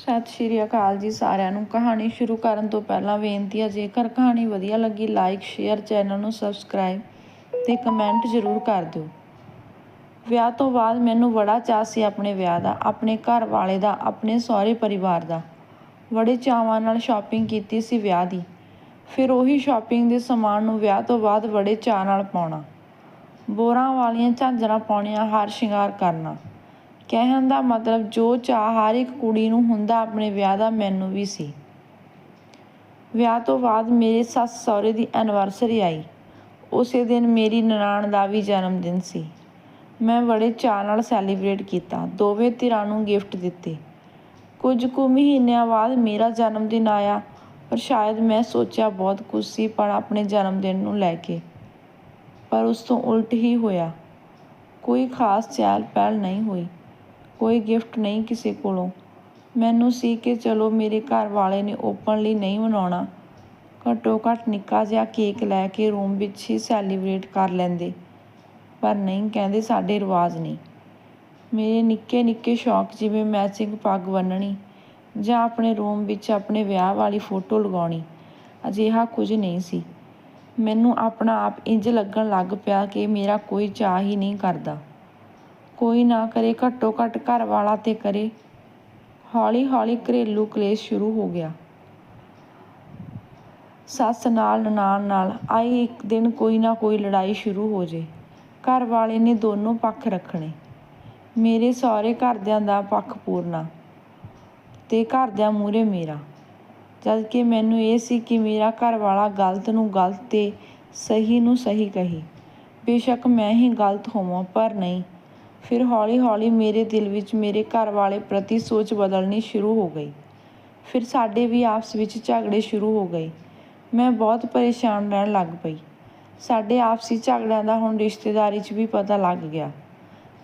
ਸਤਿ ਸ਼੍ਰੀ ਅਕਾਲ ਜੀ ਸਾਰਿਆਂ ਨੂੰ ਕਹਾਣੀ ਸ਼ੁਰੂ ਕਰਨ ਤੋਂ ਪਹਿਲਾਂ ਬੇਨਤੀ ਹੈ ਜੇਕਰ ਕਹਾਣੀ ਵਧੀਆ ਲੱਗੀ ਲਾਈਕ ਸ਼ੇਅਰ ਚੈਨਲ ਨੂੰ ਸਬਸਕ੍ਰਾਈਬ ਤੇ ਕਮੈਂਟ ਜ਼ਰੂਰ ਕਰ ਦਿਓ। ਵਿਆਹ ਤੋਂ ਬਾਅਦ ਮੈਨੂੰ ਬੜਾ ਚਾਅ ਸੀ ਆਪਣੇ ਵਿਆਹ ਦਾ, ਆਪਣੇ ਘਰ ਵਾਲੇ ਦਾ, ਆਪਣੇ ਸਹੁਰੇ ਪਰਿਵਾਰ ਦਾ। ਬੜੇ ਚਾਵਾਂ ਨਾਲ ਸ਼ਾਪਿੰਗ ਕੀਤੀ ਸੀ ਵਿਆਹ ਦੀ। ਫਿਰ ਉਹੀ ਸ਼ਾਪਿੰਗ ਦੇ ਸਮਾਨ ਨੂੰ ਵਿਆਹ ਤੋਂ ਬਾਅਦ ਬੜੇ ਚਾਅ ਨਾਲ ਪਾਉਣਾ। ਬੋਰਾਂ ਵਾਲੀਆਂ ਝਾਂਜਰਾਂ ਪਾਉਣੀਆਂ, ਹਾਰ ਸ਼ਿੰਗਾਰ ਕਰਨਾ। ਕਹਿਣ ਦਾ ਮਤਲਬ ਜੋ ਚਾਅ ਹਰ ਇੱਕ ਕੁੜੀ ਨੂੰ ਹੁੰਦਾ ਆਪਣੇ ਵਿਆਹ ਦਾ ਮੈਨੂੰ ਵੀ ਸੀ। ਵਿਆਹ ਤੋਂ ਬਾਅਦ ਮੇਰੇ ਸੱਸ ਸਹੁਰੇ ਦੀ ਐਨਵਰਸਰੀ ਆਈ। ਉਸੇ ਦਿਨ ਮੇਰੀ ਨਨਾਣ ਦਾ ਵੀ ਜਨਮ ਦਿਨ ਸੀ। ਮੈਂ ਬੜੇ ਚਾਅ ਨਾਲ ਸੈਲੀਬ੍ਰੇਟ ਕੀਤਾ। ਦੋਵੇਂ ਧਿਰਾਂ ਨੂੰ ਗਿਫਟ ਦਿੱਤੇ। ਕੁਝ ਕੁ ਮਹੀਨਿਆਂ ਬਾਅਦ ਮੇਰਾ ਜਨਮ ਦਿਨ ਆਇਆ ਪਰ ਸ਼ਾਇਦ ਮੈਂ ਸੋਚਿਆ ਬਹੁਤ ਕੁਝ ਸੀ ਪਰ ਆਪਣੇ ਜਨਮ ਦਿਨ ਨੂੰ ਲੈ ਕੇ। ਪਰ ਉਸ ਤੋਂ ਉਲਟ ਹੀ ਹੋਇਆ। ਕੋਈ ਖਾਸ ਚਹਿਲ ਪਹਿਲ ਨਹੀਂ ਹੋਈ। ਕੋਈ ਗਿਫਟ ਨਹੀਂ ਕਿਸੇ ਕੋਲੋਂ। ਮੈਨੂੰ ਸੀ ਕਿ ਚਲੋ ਮੇਰੇ ਘਰ ਵਾਲੇ ਨੇ ਓਪਨਲੀ ਨਹੀਂ ਮਨਾਉਣਾ। ਘੱਟੋ ਘੱਟ ਨਿੱਕਾ ਜਿਹਾ ਕੇਕ ਲੈ ਕੇ ਰੂਮ ਵਿੱਚ ਹੀ ਸੈਲੀਬ੍ਰੇਟ ਕਰ ਲੈਂਦੇ। ਪਰ ਨਹੀਂ, ਕਹਿੰਦੇ ਸਾਡੇ ਰਿਵਾਜ ਨਹੀਂ। ਮੇਰੇ ਨਿੱਕੇ ਨਿੱਕੇ ਸ਼ੌਕ ਜਿਵੇਂ ਮੈਚਿੰਗ ਪੱਗ ਬੰਨਣੀ ਜਾਂ ਆਪਣੇ ਰੂਮ ਵਿੱਚ ਆਪਣੇ ਵਿਆਹ ਵਾਲੀ ਫੋਟੋ ਲਗਾਉਣੀ, ਅਜਿਹਾ ਕੁਝ ਨਹੀਂ ਸੀ। ਮੈਨੂੰ ਆਪਣਾ ਆਪ ਇੰਜ ਲੱਗਣ ਲੱਗ ਪਿਆ ਕਿ ਮੇਰਾ ਕੋਈ ਚਾਹ ਹੀ ਨਹੀਂ ਕਰਦਾ। ਕੋਈ ਨਾ ਕਰੇ, ਘੱਟੋ ਘੱਟ ਘਰ ਵਾਲਾ ਤੇ ਕਰੇ। ਹੌਲੀ ਹੌਲੀ ਘਰੇਲੂ ਕਲੇਸ਼ ਸ਼ੁਰੂ ਹੋ ਗਿਆ। ਸੱਸ ਨਾਲ, ਨਨਾਣ ਨਾਲ ਆਈ ਇੱਕ ਦਿਨ ਕੋਈ ਨਾ ਕੋਈ ਲੜਾਈ ਸ਼ੁਰੂ ਹੋ ਜੇ। ਘਰ ਵਾਲੇ ਨੇ ਦੋਨੋਂ ਪੱਖ ਰੱਖਣੇ। ਮੇਰੇ ਸਹੁਰੇ ਘਰਦਿਆਂ ਦਾ ਪੱਖ ਪੂਰਨਾ ਤੇ ਘਰਦਿਆਂ ਮੂਹਰੇ ਮੇਰਾ। ਜਦ ਕਿ ਮੈਨੂੰ ਇਹ ਸੀ ਕਿ ਮੇਰਾ ਘਰ ਵਾਲਾ ਗਲਤ ਨੂੰ ਗਲਤ ਤੇ ਸਹੀ ਨੂੰ ਸਹੀ ਕਹੀ। ਬੇਸ਼ੱਕ ਮੈਂ ਹੀ ਗਲਤ ਹੋਵਾਂ, ਪਰ ਨਹੀਂ। ਫਿਰ ਹੌਲੀ ਹੌਲੀ ਮੇਰੇ ਦਿਲ ਵਿੱਚ ਮੇਰੇ ਘਰ ਵਾਲੇ ਪ੍ਰਤੀ ਸੋਚ ਬਦਲਣੀ ਸ਼ੁਰੂ ਹੋ ਗਈ। ਫਿਰ ਸਾਡੇ ਵੀ ਆਪਸ ਵਿੱਚ ਝਗੜੇ ਸ਼ੁਰੂ ਹੋ ਗਏ। ਮੈਂ ਬਹੁਤ ਪਰੇਸ਼ਾਨ ਰਹਿਣ ਲੱਗ ਪਈ। ਸਾਡੇ ਆਪਸੀ ਝਗੜਿਆਂ ਦਾ ਹੁਣ ਰਿਸ਼ਤੇਦਾਰੀ 'ਚ ਵੀ ਪਤਾ ਲੱਗ ਗਿਆ।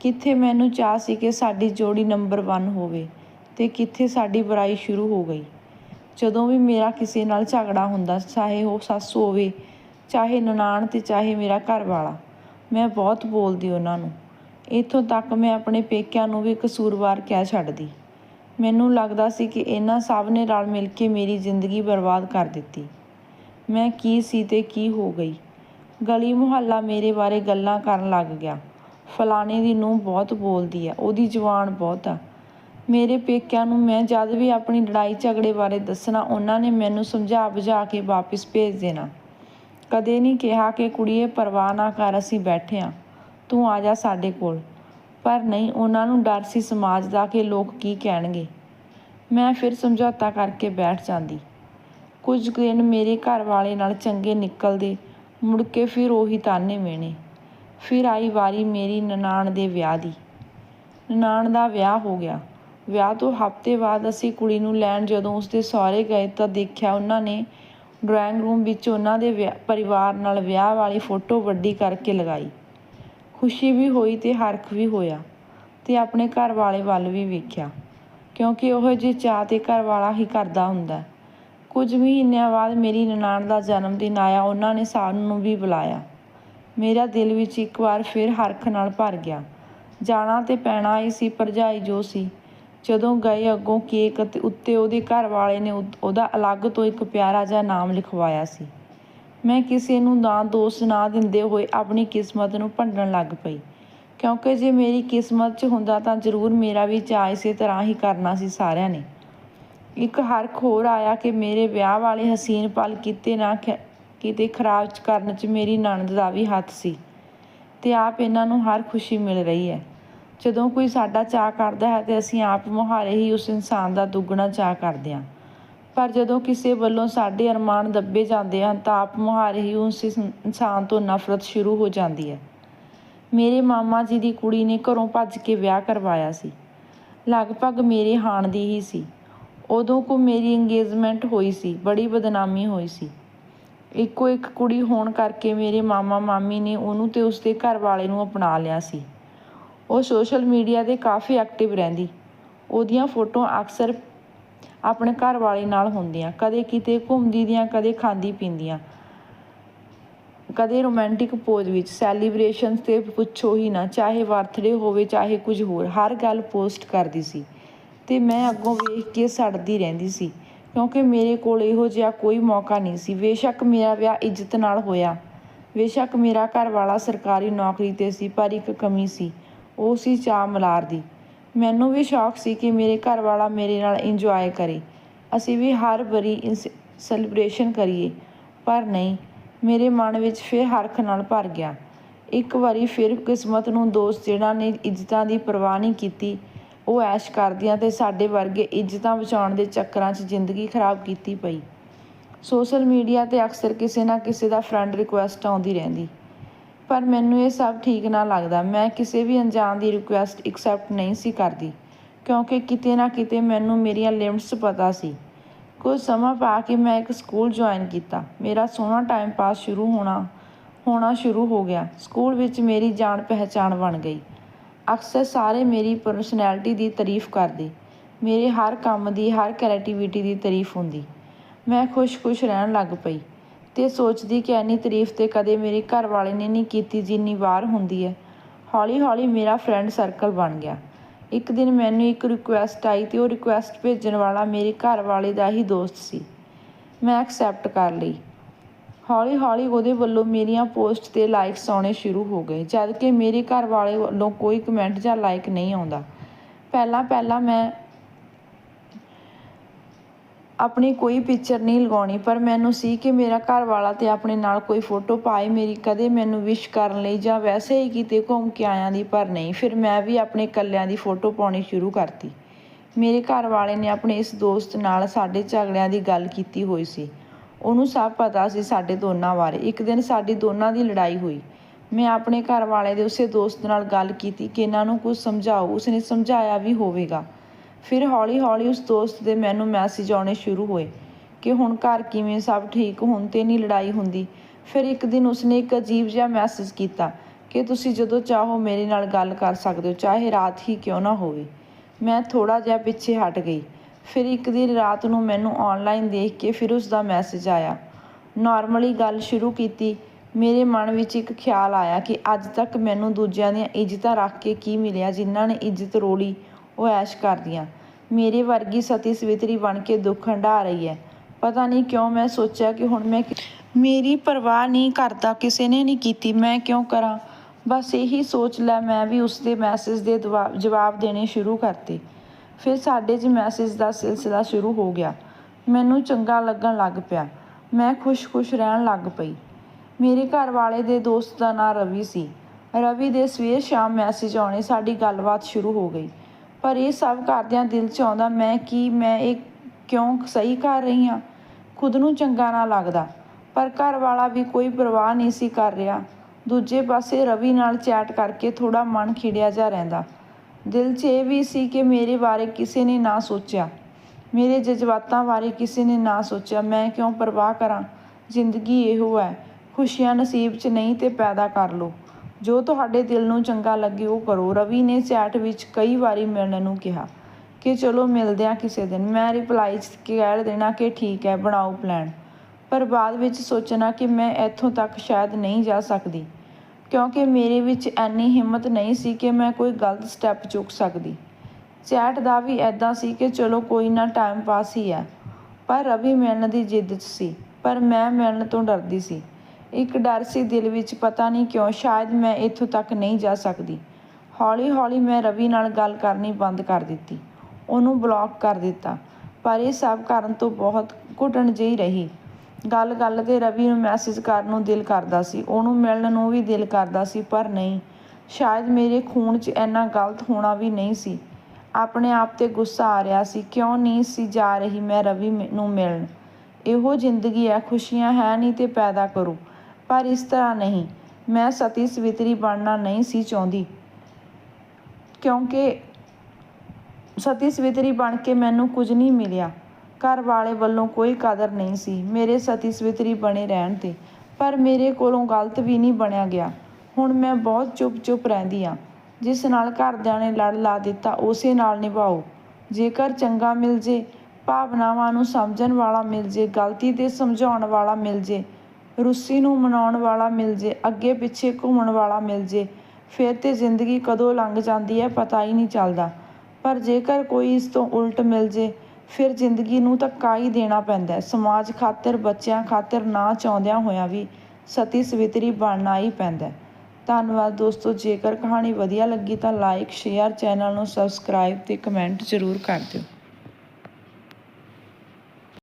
ਕਿੱਥੇ ਮੈਨੂੰ ਚਾਹ ਸੀ ਕਿ ਸਾਡੀ ਜੋੜੀ ਨੰਬਰ ਵਨ ਹੋਵੇ ਤੇ ਕਿੱਥੇ ਸਾਡੀ ਬੁਰਾਈ ਸ਼ੁਰੂ ਹੋ ਗਈ। ਜਦੋਂ ਵੀ ਮੇਰਾ ਕਿਸੇ ਨਾਲ ਝਗੜਾ ਹੁੰਦਾ, ਚਾਹੇ ਉਹ ਸੱਸ ਹੋਵੇ, ਚਾਹੇ ਨਨਾਣ ਤੇ ਚਾਹੇ ਮੇਰਾ ਘਰ ਵਾਲਾ ਮੈਂ ਬਹੁਤ ਬੋਲਦੀ ਉਹਨਾਂ ਨੂੰ। ਇੱਥੋਂ ਤੱਕ ਮੈਂ ਆਪਣੇ ਪੇਕਿਆਂ ਨੂੰ ਵੀ ਕਸੂਰਵਾਰ ਕਹਿ ਛੱਡਦੀ। ਮੈਨੂੰ ਲੱਗਦਾ ਸੀ ਕਿ ਇਹਨਾਂ ਸਭ ਨੇ ਰਲ ਮਿਲ ਕੇ ਮੇਰੀ ਜ਼ਿੰਦਗੀ ਬਰਬਾਦ ਕਰ ਦਿੱਤੀ। ਮੈਂ ਕੀ ਸੀ ਤੇ ਕੀ ਹੋ ਗਈ? ਗਲੀ ਮੁਹੱਲਾ ਮੇਰੇ ਬਾਰੇ ਗੱਲਾਂ ਕਰਨ ਲੱਗ ਗਿਆ। ਫਲਾਣੇ ਦੀ ਨੂੰਹ ਬਹੁਤ ਬੋਲਦੀ ਆ, ਉਹਦੀ ਜ਼ੁਬਾਨ ਬਹੁਤ ਆ। ਮੇਰੇ ਪੇਕਿਆਂ ਨੂੰ ਮੈਂ ਜਦ ਵੀ ਆਪਣੀ ਲੜਾਈ ਝਗੜੇ ਬਾਰੇ ਦੱਸਣਾ, ਉਹਨਾਂ ਨੇ ਮੈਨੂੰ ਸਮਝਾ ਬੁਝਾ ਕੇ ਵਾਪਿਸ ਭੇਜ ਦੇਣਾ। ਕਦੇ ਨਹੀਂ ਕਿਹਾ ਕਿ ਕੁੜੀਏ, ਪਰਵਾਹ ਨਾ ਕਰ, ਅਸੀਂ ਬੈਠੇ ਆ। ਤੂੰ ਆ ਜਾ ਸਾਡੇ ਕੋਲ। ਪਰ ਨਹੀਂ, ਉਹਨਾਂ ਨੂੰ ਡਰ ਸੀ ਸਮਾਜ ਦਾ ਕਿ ਲੋਕ ਕੀ ਕਹਿਣਗੇ। ਮੈਂ ਫਿਰ ਸਮਝੌਤਾ ਕਰਕੇ ਬੈਠ ਜਾਂਦੀ। ਕੁਝ ਕੁ ਦਿਨ ਮੇਰੇ ਘਰ ਵਾਲੇ ਨਾਲ ਚੰਗੇ ਨਿਕਲਦੇ, ਮੁੜ ਕੇ ਫਿਰ ਉਹੀ ਤਾਨੇ ਮਿਹਣੇ ਫਿਰ ਆਈ ਵਾਰੀ ਮੇਰੀ ਨਨਾਣ ਦੇ ਵਿਆਹ ਦੀ। ਨਨਾਣ ਦਾ ਵਿਆਹ ਹੋ ਗਿਆ। ਵਿਆਹ ਤੋਂ ਹਫ਼ਤੇ ਬਾਅਦ ਅਸੀਂ ਕੁੜੀ ਨੂੰ ਲੈਣ ਜਦੋਂ ਉਸਦੇ ਸਹੁਰੇ ਗਏ ਤਾਂ ਦੇਖਿਆ ਉਹਨਾਂ ਨੇ ਡਰਾਇੰਗ ਰੂਮ ਵਿੱਚ ਉਹਨਾਂ ਦੇ ਵਿਆਹ- ਪਰਿਵਾਰ ਨਾਲ ਵਿਆਹ ਵਾਲੀ ਫੋਟੋ ਵੱਡੀ ਕਰਕੇ ਲਗਾਈ। ਖੁਸ਼ੀ ਵੀ ਹੋਈ ਤੇ ਹਰਖ ਵੀ ਹੋਇਆ ਤੇ ਆਪਣੇ ਘਰ ਵਾਲੇ ਵੱਲ ਵੀ ਵੇਖਿਆ, ਕਿਉਂਕਿ ਉਹ ਜਿਹੇ ਚਾਹ ਤੇ ਘਰ ਵਾਲਾ ਹੀ ਕਰਦਾ ਹੁੰਦਾ। ਕੁਝ ਮਹੀਨਿਆਂ ਬਾਅਦ ਮੇਰੀ ਨਨਾਣ ਦਾ ਜਨਮ ਦਿਨ ਆਇਆ, ਉਹਨਾਂ ਨੇ ਸਾਨੂੰ ਵੀ ਬੁਲਾਇਆ। ਮੇਰਾ ਦਿਲ ਵਿੱਚ ਇੱਕ ਵਾਰ ਫਿਰ ਹਰਖ ਨਾਲ ਭਰ ਗਿਆ। ਜਾਣਾ ਤੇ ਪੈਣਾ ਹੀ ਸੀ, ਭਰਜਾਈ ਜੋ ਸੀ। ਜਦੋਂ ਗਏ ਅੱਗੋਂ ਕੇਕ ਤੇ ਉੱਤੇ ਉਹਦੇ ਘਰ ਵਾਲੇ ਨੇ ਉਦ- ਉਹਦਾ ਅਲੱਗ ਤੋਂ ਇੱਕ ਪਿਆਰਾ ਜਿਹਾ ਨਾਮ ਲਿਖਵਾਇਆ ਸੀ। ਮੈਂ ਕਿਸੇ ਨੂੰ ਨਾ ਦੋਸ਼ ਨਾ ਦਿੰਦੇ ਹੋਏ ਆਪਣੀ ਕਿਸਮਤ ਨੂੰ ਭੰਡਣ ਲੱਗ ਪਈ। ਕਿਉਂਕਿ ਜੇ ਮੇਰੀ ਕਿਸਮਤ 'ਚ ਹੁੰਦਾ ਤਾਂ ਜ਼ਰੂਰ ਮੇਰਾ ਵੀ ਚਾਅ ਇਸੇ ਤਰ੍ਹਾਂ ਹੀ ਕਰਨਾ ਸੀ ਸਾਰਿਆਂ ਨੇ। ਇੱਕ ਹਰਖ ਹੋਰ ਆਇਆ ਕਿ ਮੇਰੇ ਵਿਆਹ ਵਾਲੇ ਹਸੀਨ ਪਲ ਕਿਤੇ ਨਾ ਖ- ਕਿਤੇ ਖਰਾਬ ਕਰਨ 'ਚ ਮੇਰੀ ਨਣਦ ਦਾ ਵੀ ਹੱਥ ਸੀ ਤੇ ਆਪ ਇਹਨਾਂ ਨੂੰ ਹਰ ਖੁਸ਼ੀ ਮਿਲ ਰਹੀ ਹੈ। ਜਦੋਂ ਕੋਈ ਸਾਡਾ ਚਾਅ ਕਰਦਾ ਹੈ ਤੇ ਅਸੀਂ ਆਪ ਮੁਹਾਰੇ ਹੀ ਉਸ ਇਨਸਾਨ ਦਾ ਦੁੱਗਣਾ ਚਾਅ ਕਰਦੇ ਹਾਂ। ਪਰ ਜਦੋਂ ਕਿਸੇ ਵੱਲੋਂ ਸਾਡੇ ਅਰਮਾਨ ਦੱਬੇ ਜਾਂਦੇ ਹਨ, ਤਾਂ ਆਪ ਮੁਹਾਰੇ ਹੀ ਉਸ ਇਨਸਾਨ ਤੋਂ ਨਫ਼ਰਤ ਸ਼ੁਰੂ ਹੋ ਜਾਂਦੀ ਹੈ। ਮੇਰੇ ਮਾਮਾ ਜੀ ਦੀ ਕੁੜੀ ਨੇ ਘਰੋਂ ਭੱਜ ਕੇ ਵਿਆਹ ਕਰਵਾਇਆ ਸੀ। ਲਗਭਗ ਮੇਰੇ ਹਾਣ ਦੀ ਹੀ ਸੀ। ਉਦੋਂ ਕੋ ਮੇਰੀ ਇੰਗੇਜਮੈਂਟ ਹੋਈ ਸੀ, ਬੜੀ ਬਦਨਾਮੀ ਹੋਈ ਸੀ। ਇੱਕੋ ਇੱਕ ਕੁੜੀ ਹੋਣ ਕਰਕੇ ਮੇਰੇ ਮਾਮਾ ਮਾਮੀ ਨੇ ਉਹਨੂੰ ਤੇ ਉਸਦੇ ਘਰ ਵਾਲੇ ਨੂੰ ਅਪਣਾ ਲਿਆ ਸੀ। ਉਹ ਸੋਸ਼ਲ ਮੀਡੀਆ 'ਤੇ ਕਾਫੀ ਐਕਟਿਵ ਰਹਿੰਦੀ। ਉਹਦੀਆਂ ਫੋਟੋਆਂ ਅਕਸਰ ਆਪਣੇ ਘਰ ਵਾਲੇ ਨਾਲ ਹੁੰਦੀਆਂ। ਕਦੇ ਕਿਤੇ ਘੁੰਮਦੀ ਦੀਆਂ, ਕਦੇ ਖਾਂਦੀ ਪੀਂਦੀਆਂ। ਕਦੇ ਰੋਮਾਂਟਿਕ ਪੋਜ਼ ਵਿੱਚ, ਸੈਲੀਬ੍ਰੇਸ਼ਨਸ ਤੇ ਪੁੱਛੋ ਹੀ ਨਾ, ਚਾਹੇ ਬਰਥਡੇ ਹੋਵੇ, ਚਾਹੇ ਕੁਝ ਹੋਰ, ਹਰ ਗੱਲ ਪੋਸਟ ਕਰਦੀ ਸੀ। ਤੇ ਮੈਂ ਅੱਗੋਂ ਵੇਖ ਕੇ ਸੜਦੀ ਰਹਿੰਦੀ ਸੀ, ਕਿਉਂਕਿ ਮੇਰੇ ਕੋਲ ਇਹੋ ਜਿਹਾ ਕੋਈ ਮੌਕਾ ਨਹੀਂ ਸੀ। ਬੇਸ਼ੱਕ ਮੇਰਾ ਵਿਆਹ ਇੱਜ਼ਤ ਨਾਲ ਹੋਇਆ। ਬੇਸ਼ੱਕ ਮੇਰਾ ਘਰ ਵਾਲਾ ਸਰਕਾਰੀ ਨੌਕਰੀ ਤੇ ਸੀ, ਪਰ ਇੱਕ ਕਮੀ ਸੀ, ਉਹ ਸੀ ਚਾਹ ਮਲਾਰ ਦੀ। ਮੈਨੂੰ ਵੀ ਸ਼ੌਕ ਸੀ ਕਿ ਮੇਰੇ ਘਰ ਵਾਲਾ ਮੇਰੇ ਨਾਲ ਇੰਜੋਏ ਕਰੇ। ਅਸੀਂ ਵੀ ਹਰ ਵਾਰੀ ਸੈਲੀਬ੍ਰੇਸ਼ਨ ਕਰੀਏ। ਪਰ ਨਹੀਂ, ਮੇਰੇ ਮਨ ਵਿੱਚ ਫਿਰ ਹਰਖ ਨਾਲ ਭਰ ਗਿਆ। ਇੱਕ ਵਾਰੀ ਫਿਰ ਕਿਸਮਤ ਨੂੰ ਦੋਸਤ ਜਿਹੜਾ ਨੇ ਇੱਜ਼ਤਾਂ ਦੀ ਪਰਵਾਹ ਨਹੀਂ ਕੀਤੀ, ਉਹ ਐਸ਼ ਕਰਦੀਆਂ ਤੇ ਸਾਡੇ ਵਰਗੇ ਇੱਜ਼ਤਾਂ ਬਚਾਉਣ ਦੇ ਚੱਕਰਾਂ 'ਚ ਜ਼ਿੰਦਗੀ ਖਰਾਬ ਕੀਤੀ ਪਈ। ਸੋਸ਼ਲ ਮੀਡੀਆ ਤੇ ਅਕਸਰ ਕਿਸੇ ਨਾ ਕਿਸੇ ਦਾ ਫਰੈਂਡ ਰਿਕੁਐਸਟ ਆਉਂਦੀ ਰਹਿੰਦੀ। ਪਰ ਮੈਨੂੰ ਇਹ ਸਭ ਠੀਕ ਨਾ ਲੱਗਦਾ। ਮੈਂ ਕਿਸੇ ਵੀ ਅਣਜਾਣ ਦੀ ਰਿਕੁਐਸਟ ਐਕਸੈਪਟ ਨਹੀਂ ਸੀ ਕਰਦੀ, ਕਿਉਂਕਿ ਕਿਤੇ ਨਾ ਕਿਤੇ ਮੈਨੂੰ ਮੇਰੀਆਂ ਲਿਮਟਸ ਪਤਾ ਸੀ। ਕੁਝ ਸਮਾਂ ਪਾ ਕੇ ਮੈਂ ਇੱਕ ਸਕੂਲ ਜੁਆਇਨ ਕੀਤਾ। ਮੇਰਾ ਸੋਹਣਾ ਟਾਈਮ ਪਾਸ ਸ਼ੁਰੂ ਹੋਣਾ ਹੋਣਾ ਸ਼ੁਰੂ ਹੋ ਗਿਆ। ਸਕੂਲ ਵਿੱਚ ਮੇਰੀ ਜਾਣ ਪਹਿਚਾਣ ਬਣ ਗਈ। ਅਕਸਰ ਸਾਰੇ ਮੇਰੀ ਪਰਸਨੈਲਿਟੀ ਦੀ ਤਾਰੀਫ ਕਰਦੇ। ਮੇਰੇ ਹਰ ਕੰਮ ਦੀ, ਹਰ ਕ੍ਰੀਏਟੀਵਿਟੀ ਦੀ ਤਾਰੀਫ ਹੁੰਦੀ। ਮੈਂ ਖੁਸ਼-ਖੁਸ਼ ਰਹਿਣ ਲੱਗ ਪਈ। ਤੇ ਸੋਚਦੀ ਕਿ ਇੰਨੀ ਤਾਰੀਫ ਤੇ ਕਦੇ ਮੇਰੇ ਘਰ ਵਾਲੇ ਨੇ ਨਹੀਂ ਕੀਤੀ ਜਿੰਨੀ ਵਾਰ ਹੁੰਦੀ ਹੈ। ਹੌਲੀ-ਹੌਲੀ ਮੇਰਾ ਫਰੈਂਡ ਸਰਕਲ ਬਣ ਗਿਆ। ਇੱਕ ਦਿਨ ਮੈਨੂੰ ਇੱਕ ਰਿਕੁਐਸਟ ਆਈ ਤੇ ਉਹ ਰਿਕੁਐਸਟ ਭੇਜਣ ਵਾਲਾ ਮੇਰੇ ਘਰ ਵਾਲੇ ਦਾ ਹੀ ਦੋਸਤ ਸੀ। ਮੈਂ ਐਕਸੈਪਟ ਕਰ ਲਈ। ਹੌਲੀ-ਹੌਲੀ ਉਹਦੇ ਵੱਲੋਂ ਮੇਰੀਆਂ ਪੋਸਟ ਤੇ ਲਾਈਕਸ ਆਉਣੇ ਸ਼ੁਰੂ ਹੋ ਗਏ, ਜਦ ਕਿ ਮੇਰੇ ਘਰ ਵਾਲੇ ਵੱਲੋਂ ਕੋਈ ਕਮੈਂਟ ਜਾਂ ਲਾਈਕ ਨਹੀਂ ਆਉਂਦਾ। ਪਹਿਲਾਂ ਪਹਿਲਾਂ ਮੈਂ ਆਪਣੀ ਕੋਈ ਪਿਕਚਰ ਨਹੀਂ ਲਗਾਉਣੀ, ਪਰ ਮੈਨੂੰ ਸੀ ਕਿ ਮੇਰਾ ਘਰ ਵਾਲਾ ਤੇ ਆਪਣੇ ਨਾਲ ਕੋਈ ਫੋਟੋ ਪਾਏ, ਮੇਰੀ ਕਦੇ ਮੈਨੂੰ ਵਿਸ਼ ਕਰਨ ਲਈ ਜਾਂ ਵੈਸੇ ਹੀ ਕਿਤੇ ਘੁੰਮ ਕੇ ਆਇਆਂ ਦੀ, ਪਰ ਨਹੀਂ। ਫਿਰ ਮੈਂ ਵੀ ਆਪਣੇ ਇਕੱਲਿਆਂ ਦੀ ਫੋਟੋ ਪਾਉਣੀ ਸ਼ੁਰੂ ਕਰਤੀ। ਮੇਰੇ ਘਰ ਵਾਲੇ ਨੇ ਆਪਣੇ ਇਸ ਦੋਸਤ ਨਾਲ ਸਾਡੇ ਝਗੜਿਆਂ ਦੀ ਗੱਲ ਕੀਤੀ ਹੋਈ ਸੀ। ਉਹਨੂੰ ਸਭ ਪਤਾ ਸੀ ਸਾਡੇ ਦੋਨਾਂ ਬਾਰੇ। ਇੱਕ ਦਿਨ ਸਾਡੀ ਦੋਨਾਂ ਦੀ ਲੜਾਈ ਹੋਈ। ਮੈਂ ਆਪਣੇ ਘਰ ਵਾਲੇ ਦੇ ਉਸੇ ਦੋਸਤ ਨਾਲ ਗੱਲ ਕੀਤੀ ਕਿ ਇਹਨਾਂ ਨੂੰ ਕੁਝ ਸਮਝਾਓ, ਉਸਨੇ ਸਮਝਾਇਆ ਵੀ ਹੋਵੇਗਾ। ਫਿਰ ਹੌਲੀ-ਹੌਲੀ ਉਸ ਦੋਸਤ ਦੇ ਮੈਨੂੰ ਮੈਸੇਜ ਆਉਣੇ ਸ਼ੁਰੂ ਹੋਏ ਕਿ ਹੁਣ ਘਰ ਕਿਵੇਂ ਸਭ ਠੀਕ, ਹੁਣ ਤੇ ਨਹੀਂ ਲੜਾਈ ਹੁੰਦੀ। ਫਿਰ ਇੱਕ ਦਿਨ ਉਸਨੇ ਇੱਕ ਅਜੀਬ ਜਿਹਾ ਮੈਸੇਜ ਕੀਤਾ ਕਿ ਤੁਸੀਂ ਜਦੋਂ ਚਾਹੋ ਮੇਰੇ ਨਾਲ ਗੱਲ ਕਰ ਸਕਦੇ ਹੋ, ਚਾਹੇ ਰਾਤ ਹੀ ਕਿਉਂ ਨਾ ਹੋਵੇ। ਮੈਂ ਥੋੜਾ ਜਿਹਾ ਪਿੱਛੇ ਹਟ ਗਈ। ਫਿਰ ਇੱਕ ਦਿਨ ਰਾਤ ਨੂੰ ਮੈਨੂੰ ਆਨਲਾਈਨ ਦੇਖ ਕੇ ਫਿਰ ਉਸ ਦਾ ਮੈਸੇਜ ਆਇਆ। ਨਾਰਮਲੀ ਗੱਲ ਸ਼ੁਰੂ ਕੀਤੀ, ਮੇਰੇ ਮਨ ਵਿੱਚ ਇੱਕ ਖਿਆਲ ਆਇਆ ਕਿ ਅੱਜ ਤੱਕ ਮੈਨੂੰ ਦੂਜਿਆਂ ਦੀਆਂ ਇੱਜ਼ਤਾਂ ਰੱਖ ਕੇ ਕੀ ਮਿਲਿਆ, ਜਿਨ੍ਹਾਂ ਨੇ ਇੱਜ਼ਤ ਰੋਲੀ ਉਹ ਐਸ਼ ਕਰਦੀਆਂ। ਮੇਰੇ ਵਰਗੀ ਸਤੀ ਸਵਿਤਰੀ ਬਣ ਕੇ ਦੁੱਖ ਹੰਢਾ ਰਹੀ ਹੈ ਪਤਾ ਨਹੀਂ ਕਿਉਂ ਮੈਂ ਸੋਚਿਆ ਕਿ ਹੁਣ ਮੈਂ ਮੇਰੀ ਪਰਵਾਹ ਨਹੀਂ ਕਰਦਾ, ਕਿਸੇ ਨੇ ਨਹੀਂ ਕੀਤੀ, ਮੈਂ ਕਿਉਂ ਕਰਾਂ? ਬਸ ਇਹੀ ਸੋਚ ਲੈ, ਮੈਂ ਵੀ ਉਸ ਦੇ ਮੈਸੇਜ ਦੇ ਦਵਾ- ਜਵਾਬ ਦੇਣੇ ਸ਼ੁਰੂ ਕਰਤੇ। ਫਿਰ ਸਾਡੇ 'ਚ ਮੈਸੇਜ ਦਾ ਸਿਲਸਿਲਾ ਸ਼ੁਰੂ ਹੋ ਗਿਆ। ਮੈਨੂੰ ਚੰਗਾ ਲੱਗਣ ਲੱਗ ਪਿਆ। ਮੈਂ ਖੁਸ਼-ਖੁਸ਼ ਰਹਿਣ ਲੱਗ ਪਈ। ਮੇਰੇ ਘਰ ਵਾਲੇ ਦੇ ਦੋਸਤ ਦਾ ਨਾਂ ਰਵੀ ਸੀ। ਰਵੀ ਦੇ ਸਵੇਰ ਸ਼ਾਮ ਮੈਸੇਜ ਆਉਣੇ ਸਾਡੀ ਗੱਲਬਾਤ ਸ਼ੁਰੂ ਹੋ ਗਈ। ਪਰ ਇਹ ਸਭ ਕਰਦਿਆਂ ਦਿਲ 'ਚ ਆਉਂਦਾ, ਮੈਂ ਕਿ, ਮੈਂ ਇਹ ਕਿਉਂ ਸਹੀ ਕਰ ਰਹੀ ਹਾਂ? ਖੁਦ ਨੂੰ ਚੰਗਾ ਨਾ ਲੱਗਦਾ। ਪਰ ਘਰ ਵਾਲਾ ਵੀ ਕੋਈ ਪਰਵਾਹ ਨਹੀਂ ਸੀ ਕਰ ਰਿਹਾ। ਦੂਜੇ ਪਾਸੇ ਰਵੀ ਨਾਲ ਚੈਟ ਕਰਕੇ ਥੋੜਾ ਮਨ ਖਿੜਿਆ ਜਾ ਰਹਿੰਦਾ। ਦਿਲ 'ਚ ਇਹ ਵੀ ਸੀ ਕਿ ਮੇਰੇ ਬਾਰੇ ਕਿਸੇ ਨੇ ਨਾ ਸੋਚਿਆ। ਮੇਰੇ ਜਜ਼ਬਾਤਾਂ ਬਾਰੇ ਕਿਸੇ ਨੇ ਨਾ ਸੋਚਿਆ। ਮੈਂ ਕਿਉਂ ਪਰਵਾਹ ਕਰਾਂ? ਜ਼ਿੰਦਗੀ ਇਹੋ ਹੈ। ਖੁਸ਼ੀਆਂ ਨਸੀਬ 'ਚ ਨਹੀਂ ਤੇ ਪੈਦਾ ਕਰ ਲਓ। ਜੋ ਤੁਹਾਡੇ ਦਿਲ ਨੂੰ ਚੰਗਾ ਲੱਗੇ ਉਹ ਕਰੋ। ਰਵੀ ਨੇ ਚੈਟ ਵਿੱਚ ਕਈ ਵਾਰੀ ਮਿਲਣ ਨੂੰ ਕਿਹਾ ਕਿ ਚਲੋ ਮਿਲਦੇ ਆ ਕਿਸੇ ਦਿਨ। ਮੈਂ ਰਿਪਲਾਈ 'ਚ ਕਹਿ ਦੇਣਾ ਕਿ ਠੀਕ ਹੈ, ਬਣਾਓ ਪਲਾਨ ਪਰ ਬਾਅਦ ਵਿੱਚ ਸੋਚਣਾ ਕਿ ਮੈਂ ਇੱਥੋਂ ਤੱਕ ਸ਼ਾਇਦ ਨਹੀਂ ਜਾ ਸਕਦੀ, ਕਿਉਂਕਿ ਮੇਰੇ ਵਿੱਚ ਐਨੀ ਹਿੰਮਤ ਨਹੀਂ ਸੀ ਕਿ ਮੈਂ ਕੋਈ ਗਲਤ ਸਟੈਪ ਚੁੱਕ ਸਕਦੀ। ਚੈਟ ਦਾ ਵੀ ਐਦਾਂ ਸੀ ਕਿ ਚਲੋ ਕੋਈ ਨਾ ਟਾਈਮ ਪਾਸ ਹੀ ਹੈ, ਪਰ ਰਵੀ ਮਿਲਣ ਦੀ ਜਿੱਦ 'ਚ ਸੀ, ਪਰ ਮੈਂ ਮਿਲਣ ਤੋਂ ਡਰਦੀ ਸੀ। ਇੱਕ ਡਰ ਸੀ ਦਿਲ ਵਿੱਚ, ਪਤਾ ਨਹੀਂ ਕਿਉਂ, ਸ਼ਾਇਦ ਮੈਂ ਇੱਥੋਂ ਤੱਕ ਨਹੀਂ ਜਾ ਸਕਦੀ। ਹੌਲੀ-ਹੌਲੀ ਮੈਂ ਰਵੀ ਨਾਲ ਗੱਲ ਕਰਨੀ ਬੰਦ ਕਰ ਦਿੱਤੀ। ਉਹਨੂੰ ਬਲੌਕ ਕਰ ਦਿੱਤਾ, ਪਰ ਇਹ ਸਭ ਕਰਨ ਤੋਂ ਬਹੁਤ ਘੁੱਟਣ ਜਿਹੀ ਰਹੀ। ਗੱਲ-ਗੱਲ ਤੇ ਰਵੀ ਨੂੰ ਮੈਸੇਜ ਕਰਨ ਨੂੰ ਦਿਲ ਕਰਦਾ ਸੀ। ਉਹਨੂੰ ਮਿਲਣ ਨੂੰ ਵੀ ਦਿਲ ਕਰਦਾ ਸੀ, ਪਰ ਨਹੀਂ। ਸ਼ਾਇਦ ਮੇਰੇ ਖੂਨ 'ਚ ਇੰਨਾ ਗਲਤ ਹੋਣਾ ਵੀ ਨਹੀਂ ਸੀ। ਆਪਣੇ ਆਪ ਤੇ ਗੁੱਸਾ ਆ ਰਿਹਾ ਸੀ। ਕਿਉਂ ਨਹੀਂ ਸੀ ਜਾ ਰਹੀ ਮੈਂ ਰਵੀ ਮ- ਨੂੰ ਮਿਲਣ? ਇਹੋ ਜ਼ਿੰਦਗੀ ਹੈ, ਖੁਸ਼ੀਆਂ ਹੈ ਨਹੀਂ ਤੇ ਪੈਦਾ ਕਰੋ। ਪਰ ਇਸ ਤਰ੍ਹਾਂ ਨਹੀਂ। ਮੈਂ ਸਤੀ ਸਵਿਤਰੀ ਬਣਨਾ ਨਹੀਂ ਸੀ ਚਾਹੁੰਦੀ। ਕਿਉਂਕਿ ਸਤੀ ਸਵਿਤਰੀ ਬਣ ਕੇ ਮੈਨੂੰ ਕੁਝ ਨਹੀਂ ਮਿਲਿਆ। ਘਰ ਵਾਲੇ ਵੱਲੋਂ ਕੋਈ ਕਦਰ ਨਹੀਂ ਸੀ। ਮੇਰੇ ਸਤੀ ਸਵਿਤਰੀ ਬਣੇ ਰਹਿਣ ਤੇ। ਪਰ ਮੇਰੇ ਕੋਲੋਂ ਗਲਤ ਵੀ ਨਹੀਂ ਬਣਿਆ ਗਿਆ। ਹੁਣ ਮੈਂ ਬਹੁਤ ਚੁੱਪ-ਚੁੱਪ ਰਹਿੰਦੀ ਆ ਜਿਸ ਨਾਲ ਘਰਦਿਆਂ ਨੇ ਲੜ ਲਾ ਦਿੱਤਾ, ਉਸੇ ਨਾਲ ਨਿਭਾਓ। ਜੇਕਰ ਚੰਗਾ ਮਿਲ ਜੇ, ਭਾਵਨਾਵਾਂ ਨੂੰ ਸਮਝਣ ਵਾਲਾ ਮਿਲ ਜੇ, ਗਲਤੀ ਤੇ ਸਮਝਾਉਣ ਵਾਲਾ ਮਿਲ ਜੇ ਰੁੱਸੀ ਨੂੰ ਮਨਾਉਣ ਵਾਲਾ ਮਿਲ ਜੇ, ਅੱਗੇ ਪਿੱਛੇ ਘੁੰਮਣ ਵਾਲਾ ਮਿਲ ਜੇ, ਫਿਰ ਤੇ ਜ਼ਿੰਦਗੀ ਕਦੋਂ ਲੰਘ ਜਾਂਦੀ ਹੈ ਪਤਾ ਹੀ ਨਹੀਂ ਚੱਲਦਾ। ਪਰ ਜੇਕਰ ਕੋਈ ਇਸ ਤੋਂ ਉਲਟ ਮਿਲ ਜੇ, ਫਿਰ ਜ਼ਿੰਦਗੀ ਨੂੰ ਧੱਕਾ ਹੀ ਦੇਣਾ ਪੈਂਦਾ ਸਮਾਜ ਖਾਤਰ, ਬੱਚਿਆਂ ਖਾਤਰ ਨਾ ਚਾਹੁੰਦਿਆਂ ਹੋਇਆਂ ਵੀ ਸਤੀ ਸਵਿਤਰੀ ਬਣਨਾ ਹੀ ਪੈਂਦਾ ਧੰਨਵਾਦ ਦੋਸਤੋ, ਜੇਕਰ ਕਹਾਣੀ ਵਧੀਆ ਲੱਗੀ ਤਾਂ ਲਾਈਕ ਸ਼ੇਅਰ ਚੈਨਲ ਨੂੰ ਸਬਸਕ੍ਰਾਈਬ ਤੇ ਕਮੈਂਟ ਜ਼ਰੂਰ ਕਰ ਦਿਓ।